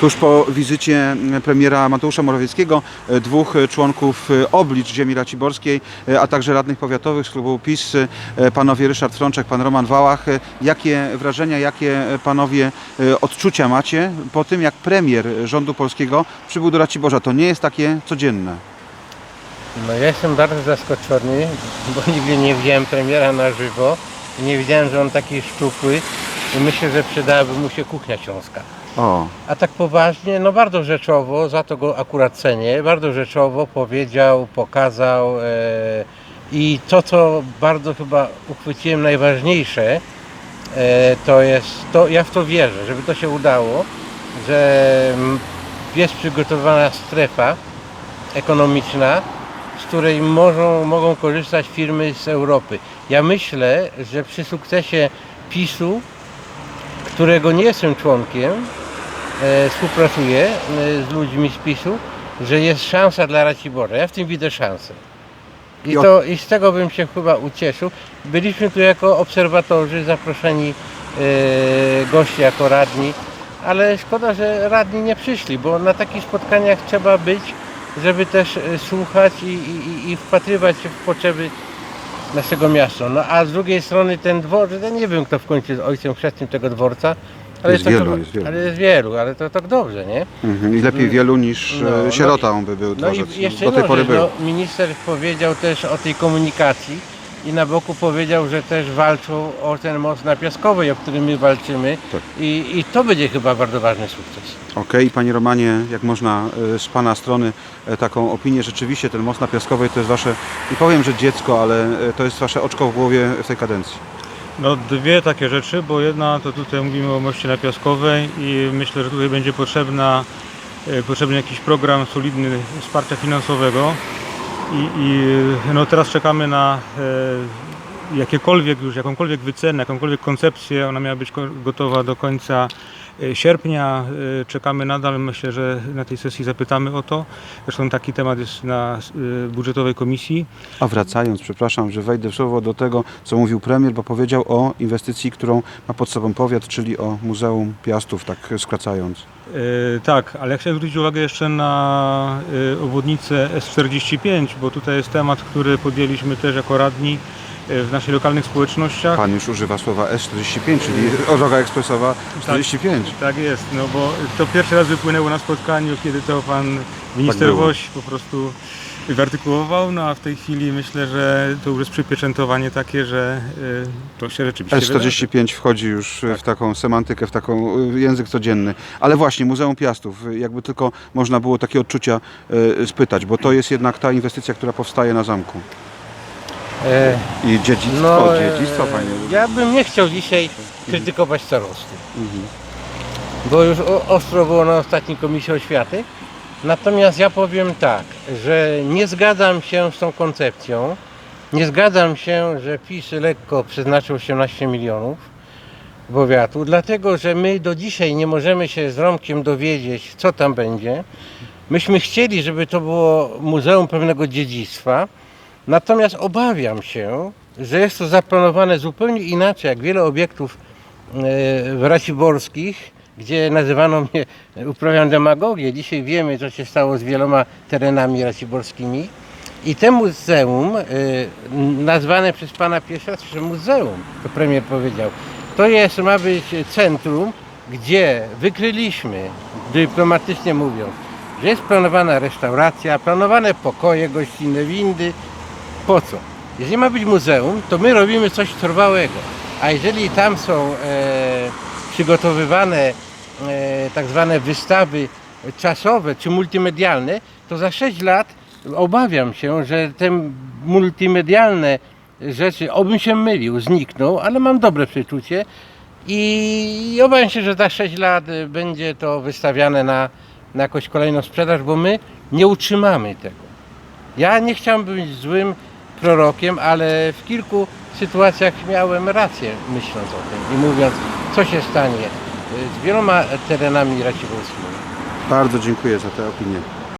tuż po wizycie premiera Mateusza Morawieckiego, e, dwóch e, członków e, oblicz ziemi raciborskiej, a także radnych powiatowych z klubu PiS, panowie Ryszard Frączek, pan Roman Wałach. Jakie wrażenia, jakie panowie odczucia macie po tym, jak premier rządu polskiego przybył do Raciborza? To nie jest takie codzienne. No ja jestem bardzo zaskoczony, bo nigdy nie widziałem premiera na żywo. Nie wiedziałem, że on taki szczupły i myślę, że przydałaby mu się kuchnia śląska. O, A tak poważnie, no bardzo rzeczowo, za to go akurat cenię, bardzo rzeczowo powiedział, pokazał e, i to, co bardzo chyba uchwyciłem najważniejsze, e, to jest, to ja w to wierzę, żeby to się udało, że mm, jest przygotowana strefa ekonomiczna, z której mogą, mogą korzystać firmy z Europy. Ja myślę, że przy sukcesie PiSu, którego nie jestem członkiem, e, współpracuję e, z ludźmi z PiSu, że jest szansa dla Raciborza. Ja w tym widzę szansę. I, to, I z tego bym się chyba ucieszył. Byliśmy tu jako obserwatorzy, zaproszeni e, goście jako radni, ale szkoda, że radni nie przyszli, bo na takich spotkaniach trzeba być, żeby też e, słuchać i, i, i- i wpatrywać się w potrzeby naszego miasta. No a z drugiej strony ten dworzec, ja nie wiem kto w końcu jest ojcem chrzestnym tego dworca, ale Jest to, wielu, to, jest wielu. ale jest wielu, ale to tak dobrze, nie? mhm. i lepiej wielu niż No, e, no sierota on by był No dworzec. i jeszcze Do tej jedną pory rzecz, był. no, minister powiedział też o tej komunikacji i na boku powiedział, że też walczą o ten most na Piaskowej, o którym my walczymy Tak. I, i to będzie chyba bardzo ważny sukces. Okej, panie Romanie, jak można e, z pana strony e, taką opinię, rzeczywiście ten most na Piaskowej to jest wasze, nie powiem, że dziecko, ale e, to jest wasze oczko w głowie w tej kadencji. No dwie takie rzeczy, bo jedna to tutaj mówimy o moście na Piaskowej i myślę, że tutaj będzie potrzebna, potrzebny jakiś program solidny wsparcia finansowego i, i no teraz czekamy na e, jakiekolwiek już, jakąkolwiek wycenę, jakąkolwiek koncepcję, ona miała być gotowa do końca sierpnia. E, Czekamy nadal, myślę, że na tej sesji zapytamy o to. Zresztą taki temat jest na e, budżetowej komisji. A wracając, przepraszam, że wejdę w słowo do tego, co mówił premier, bo powiedział o inwestycji, którą ma pod sobą powiat, czyli o Muzeum Piastów, tak skracając. E, tak, ale chciałem zwrócić uwagę jeszcze na e, obwodnicę S45, bo tutaj jest temat, który podjęliśmy też jako radni e, w naszych lokalnych społecznościach. Pan już używa słowa S45, czyli droga ekspresowa 45. Tak jest, no bo to pierwszy raz wypłynęło na spotkaniu, kiedy to pan minister było. Woś po prostu wyartykułował, no a w tej chwili myślę, że to już jest przypieczętowanie takie, że e, to się rzeczywiście wydarzy. S45 wchodzi już w taką semantykę, w taką y, język codzienny. Ale właśnie, Muzeum Piastów, y, jakby tylko można było takie odczucia y, spytać, bo to jest jednak ta inwestycja, która powstaje na zamku. E, I dziedzictwo, no, e, dziedzictwo, panie. ja bym nie chciał dzisiaj krytykować starosty. Mhm. bo już o- ostro było na ostatniej Komisji Oświaty. Natomiast ja powiem tak, że nie zgadzam się z tą koncepcją. Nie zgadzam się, że PiS lekko przeznaczył 18 milionów powiatu, dlatego że my do dzisiaj nie możemy się z Romkiem dowiedzieć, co tam będzie. Myśmy chcieli, żeby to było muzeum pewnego dziedzictwa, natomiast obawiam się, że jest to zaplanowane zupełnie inaczej, jak wiele obiektów e, w Raciborskich, gdzie nazywano mnie, uprawiam demagogię. Dzisiaj wiemy, co się stało z wieloma terenami raciborskimi. I te muzeum, e, nazwane przez pana pierwszy muzeum, to premier powiedział, to jest, ma być centrum, gdzie wykryliśmy, dyplomatycznie mówiąc, że jest planowana restauracja, planowane pokoje gościnne, windy. Po co? Jeżeli ma być muzeum, to my robimy coś trwałego. A jeżeli tam są e, przygotowywane e, tak zwane wystawy czasowe czy multimedialne, to za 6 lat obawiam się, że te multimedialne rzeczy, obym się mylił, znikną, ale mam dobre przeczucie i obawiam się, że za 6 lat będzie to wystawiane na, na jakąś kolejną sprzedaż, bo my nie utrzymamy tego. Ja nie chciałem być złym prorokiem, ale w kilku sytuacjach miałem rację myśląc o tym i mówiąc, co się stanie y, z wieloma terenami raciborskimi. Bardzo dziękuję za tę opinię.